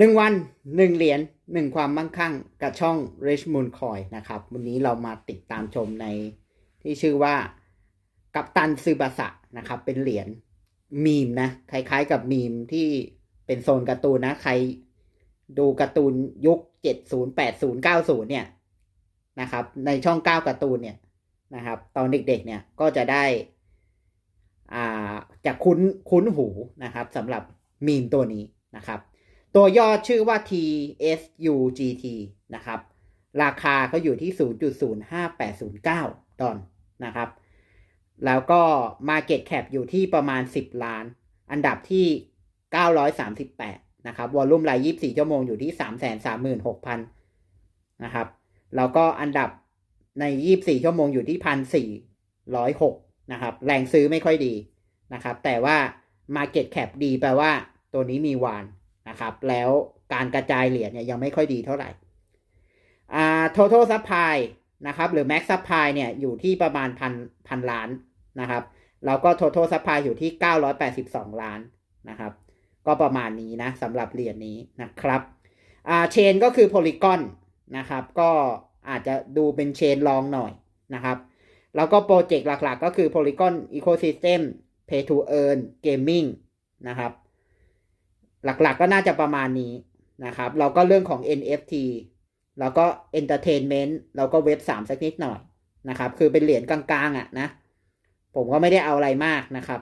หนึ่งวันหนึ่งเหรียญหนึ่งความมั่งคั่งกับช่อง Rich Moon Coin นะครับ วันนี้เรามาติดตามชมในที่ชื่อว่ากัปตันซึบาสะนะครับ เป็นเหรียญมีมนะ คล้ายๆกับมีมที่เป็นโซนการ์ตูนนะ ใครดูการ์ตูนยุค 70 80 90 เนี่ยนะครับ ในช่อง 9การ์ตูนเนี่ยนะครับ ตอนเด็กๆเนี่ยก็จะได้อ่าจะคุ้นคุ้นหูนะครับสำหรับมีมตัวนี้นะครับ ตัวย่อชื่อว่า TSUGT นะครับ ราคาเขาอยู่ที่ 0.05809 ดอลนะครับ แล้วก็ Market Cap อยู่ที่ประมาณ 10 ล้าน อันดับที่ 938 นะครับ วอลลุ่มราย 24 ชั่วโมงอยู่ที่ 336,000 นะครับ แล้วก็อันดับใน 24 ชั่วโมงอยู่ที่ 1,406 นะครับ แรงซื้อไม่ค่อยดีนะครับ แต่ว่า Market Cap ดีแปลว่าตัวนี้มีวาน นะครับ แล้วการกระจายเหรียญเนี่ยยังไม่ค่อยดีเท่าไหร่อ่า total supply นะครับ หรือ max supply เนี่ยอยู่ที่ประมาณพันพันล้านนะครับ แล้วก็ total supply อยู่ที่ 982 ล้านนะครับ ก็ประมาณนี้นะสำหรับเหรียญนี้นะครับอ่าเชนก็คือ polygon นะครับ ก็อาจจะดูเป็นเชนลองหน่อยนะครับ แล้วก็โปรเจกต์หลักๆ ก็คือ polygon ecosystem pay to earn gaming นะครับ หลักๆก็น่าจะประมาณนี้นะครับ เราก็เรื่องของ NFT แล้วก็ Entertainment แล้วก็เว็บ3สักนิดหน่อยนะครับ คือเป็นเหรียญกลางๆอะนะ ผมก็ไม่ได้เอาอะไรมากนะครับ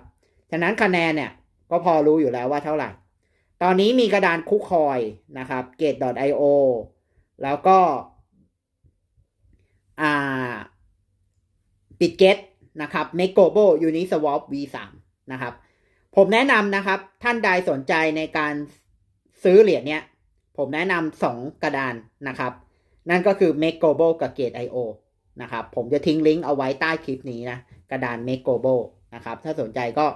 ฉะนั้นคะแนนเนี่ยก็พอรู้อยู่แล้วว่าเท่าไหร่ ตอนนี้มีกระดานคุกคอยนะครับ gate.io แล้วก็อ่า Bitget นะครับ m e g o b o Uniswap V3 นะครับ ผมแนะนำนะครับ ท่านใดสนใจในการซื้อเหรียญเนี้ย ผมแนะนำสองกระดานนะครับ นั่นก็คือ m a k e g o b o กับ Gate IO นะครับ ผมจะทิ้งลิงก์เอาไว้ใต้คลิปนี้นะ กระดาน m a k e g o b o นะครับ ถ้าสนใจก็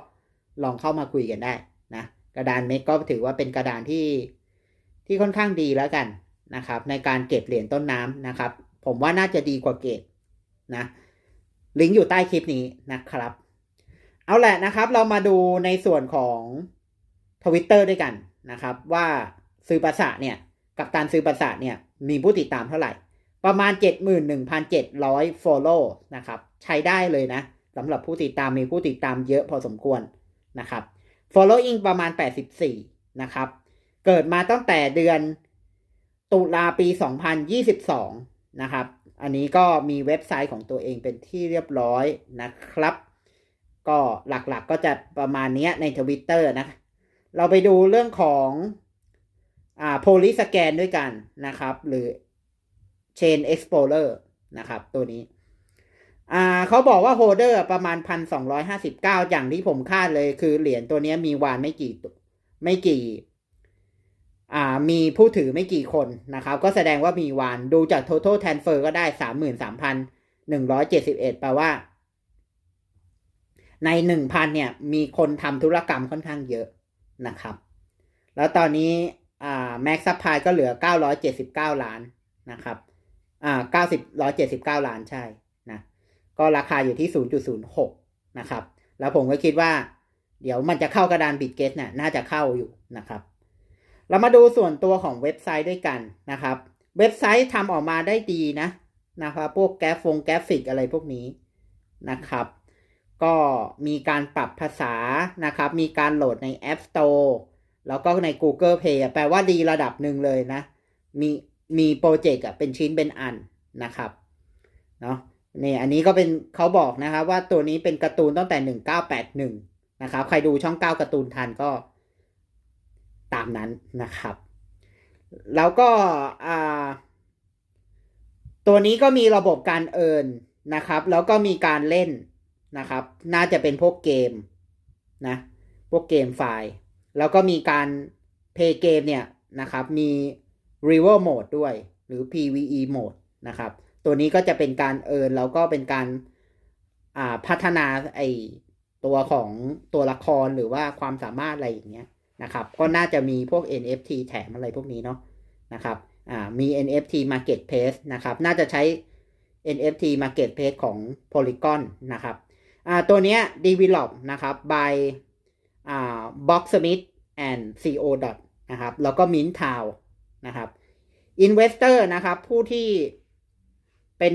ลองเข้ามาคุยกันได้นะ กระดาน m a k e ก็ถือว่าเป็นกระดานที่ที่ค่อนข้างดีแล้วกันนะครับ ในการเก็บเหรียญต้นน้ำนะครับ ผมว่าน่าจะดีกว่าเกตนะ ลิงก์อยู่ใต้คลิปนี้นะครับ เอาแหละนะครับ เรามาดูในส่วนของทวิตเตอร์ด้วยกันนะครับ ว่าซื้อประสาทเนี่ย กับตันซื้อประสาทเนี่ย มีผู้ติดตามเท่าไหร่ ประมาณ 71,700 follow นะครับ ใช้ได้เลยนะสำหรับผู้ติดตามมีผู้ติดตามเยอะพอสมควรนะครับ following ประมาณ 84 นะครับ เกิดมาตั้งแต่เดือนตุลาปี 2022 นะครับ อันนี้ก็มีเว็บไซต์ของตัวเองเป็นที่เรียบร้อยนะครับ ก็หลักๆกก็จะประมาณนี้ในทวิตเตอร์นะ เราไปดูเรื่องของอ่า police scan ด้วยกันนะครับ หรือ chain explorer นะครับ ตัวนี้อ่าเขาบอกว่าโฮเดอร์ประมาณ1,259อย่างที่ผมคาดเลยคือเหรียญตัวนี้มีวานไม่กี่ตัวไม่กี่อ่ามีผู้ถือไม่กี่คนนะครับ ก็แสดงว่ามีวานดูจาก total transfer ก็ได้33,171แปลว่า ในหนึ่งพันเนี่ยมีคนทำธุรกรรมค่อนข้างเยอะนะครับ แล้วตอนนี้แม็กซ์ซัพพลายก็เหลือเก้าร้อยเจ็ดสิบเก้าล้านนะครับอ่าเก้าสิบร้อยเจ็ดสิบเก้าล้านใช่นะก็ราคาอยู่ที่ศูนย์จุดศูนย์หกนะครับ แล้วผมก็คิดว่า เดี๋ยวมันจะเข้ากระดานบิตเกตเนี่ยน่าจะเข้าอยู่นะครับ เรามาดูส่วนตัวของเว็บไซต์ด้วยกันนะครับ เว็บไซต์ทำออกมาได้ดีนะนะครับ พวกแกฟงแกฟิกอะไรพวกนี้นะครับ ก็มีการปรับภาษานะครับ มีการโหลดใน App Store แล้วก็ใน Google Play แปลว่าดีระดับหนึ่งเลยนะ มีมีโปรเจกต์เป็นชิ้นเป็นอันนะครับเนาะนี่อันนี้ก็เป็นเขาบอกนะครับว่าตัวนี้เป็นการ์ตูนตั้งแต่ 1981 นะครับ ใครดูช่อง 9 การ์ตูนทันก็ตามนั้นนะครับ แล้วก็ตัวนี้ก็มีระบบการเอินนะครับ แล้วก็มีการเล่น นะครับ น่าจะเป็นพวกเกมนะพวกเกมไฟล์ แล้วก็มีการเพย์เกมเนี่ยนะครับมี River Mode ด้วยหรือ PVE Mode นะครับ ตัวนี้ก็จะเป็นการเอินแล้วก็เป็นการอ่าพัฒนาไอตัวของตัวละครหรือว่าความสามารถอะไรอย่างเงี้ยนะครับ ก็น่าจะมีพวก NFT แถมอะไรพวกนี้เนาะนะครับอ่ามี NFT Marketplace นะครับ น่าจะใช้ NFT Marketplace ของ Polygon นะครับ ตัวเนี้ย develop นะครับ by Boxsmith and co. นะครับ แล้วก็มินทาวนะครับ Investor นะครับ ผู้ที่เป็น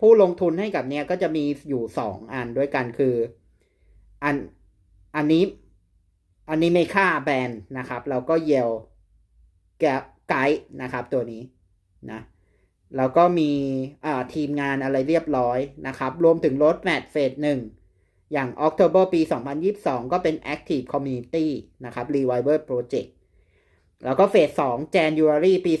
ผู้ลงทุนให้กับเนี้ยก็จะมีอยู่สองอันด้วยกันคืออันอันนี้อันนี้ไม่ค่าแบรนด์นะครับ แล้วก็เยลแกไกด์นะครับตัวนี้นะแล้วก็มีทีมงานอะไรเรียบร้อยนะครับ รวมถึงรถแมทเฟสหนึ่ง อย่าง October ปี 2022 ก็เป็น Active Community นะครับ Revival Project แล้วก็เฟส2 January ปี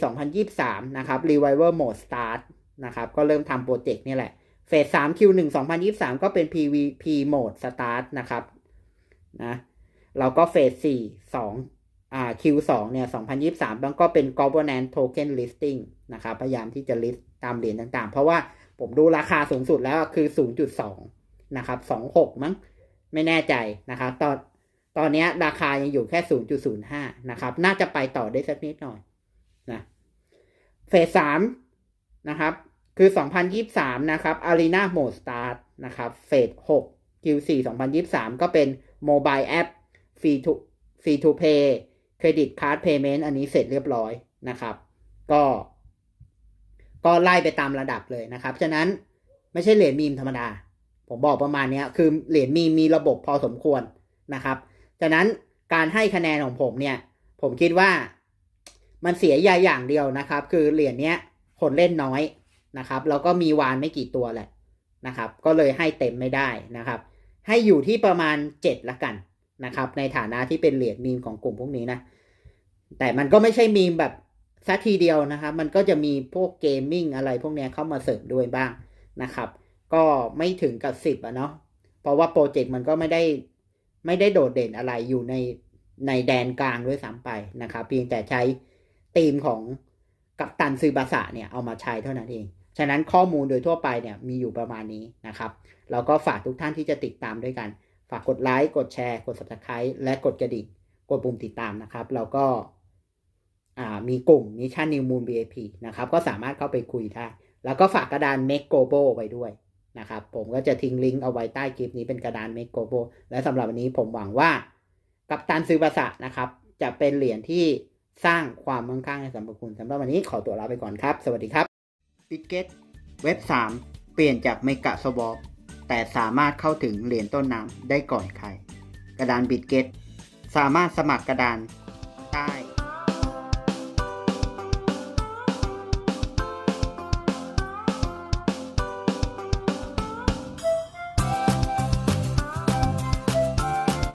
2023 นะครับ Revival Mode Start นะครับ ก็เริ่มทำโปรเจกต์นี่แหละ เฟส3 Q1 2023 ก็เป็น PVP Mode Start นะครับ นะ แล้วก็เฟส4 2อ่า Q2 เนี่ย2023แล้วก็เป็น Governance Token Listing นะครับ พยายามที่จะ list ตามเหรียญต่างๆ เพราะว่าผมดูราคาสูงสุดแล้วคือ 0.2 นะครับ26มั้งไม่แน่ใจนะครับ ตอนตอนนี้ราคายังอยู่แค่0.05นะครับ น่าจะไปต่อได้สักนิดหน่อยนะเฟส3นะครับ คือ2023นะครับ Arena Mode Start นะครับ เฟส6 Q4 2023 ก็เป็น Mobile App Free to Free to Pay Credit Card Payment อันนี้เสร็จเรียบร้อยนะครับ ก็ ก็ไล่ไปตามระดับเลยนะครับ ฉะนั้นไม่ใช่เหรียญมีมธรรมดา ผมบอกประมาณนี้คือเหรียญมีมีระบบพอสมควรนะครับฉะนั้นการให้คะแนนของผมเนี่ยผมคิดว่ามันเสียยาอย่างเดียวนะครับ คือเหรียญเนี้ยคนเล่นน้อยนะครับแล้วก็มีวานไม่กี่ตัวแหละนะครับ ก็เลยให้เต็มไม่ได้นะครับ ให้อยู่ที่ประมาณเจ็ดละกันนะครับ ในฐานะที่เป็นเหรียญมีมของกลุ่มพวกนี้นะ แต่มันก็ไม่ใช่มีมแบบสัทีเดียวนะครับ มันก็จะมีพวกเกมมิ่งอะไรพวกนี้เข้ามาเสริมด้วยบ้างนะครับ ก็ไม่ถึงกับสิบอะเนาะเพราะว่าโปรเจกต์มันก็ไม่ได้ไม่ได้โดดเด่นอะไรอยู่ในในแดนกลางด้วยซ้ำไปนะครับ เพียงแต่ใช้ธีมของกัปตันซือบาสะเนี่ยเอามาใช้เท่านั้นเอง ฉะนั้นข้อมูลโดยทั่วไปเนี่ยมีอยู่ประมาณนี้นะครับ แล้วก็ฝากทุกท่านที่จะติดตามด้วยกัน ฝากกดไลค์ กดแชร์ กด subscribe และกดกระดิ่ง กดปุ่มติดตามนะครับ แล้วก็มีกลุ่มมิชชั่นนิวมูล BAP นะครับ ก็สามารถเข้าไปคุยได้ แล้วก็ฝากกระดาน Make Global ไว้ด้วย นะครับ ผมก็จะทิ้งลิงก์เอาไว้ใต้คลิปนี้เป็นกระดาน Make Global และสำหรับวันนี้ผมหวังว่ากับตันซื้อภาษานะครับ จะเป็นเหรียญที่สร้างความมั่งคั่งให้สำหรับคุณสำหรับวันนี้ขอตัวลาไปก่อนครับ สวัสดีครับบิ g เกตเว็บ 3 เปลี่ยนจากเมกะสวอปแต่สามารถเข้าถึงเหรียญต้นน้ำได้ก่อนใคร กระดานบิ g เกตสามารถสมัครกระดานใต้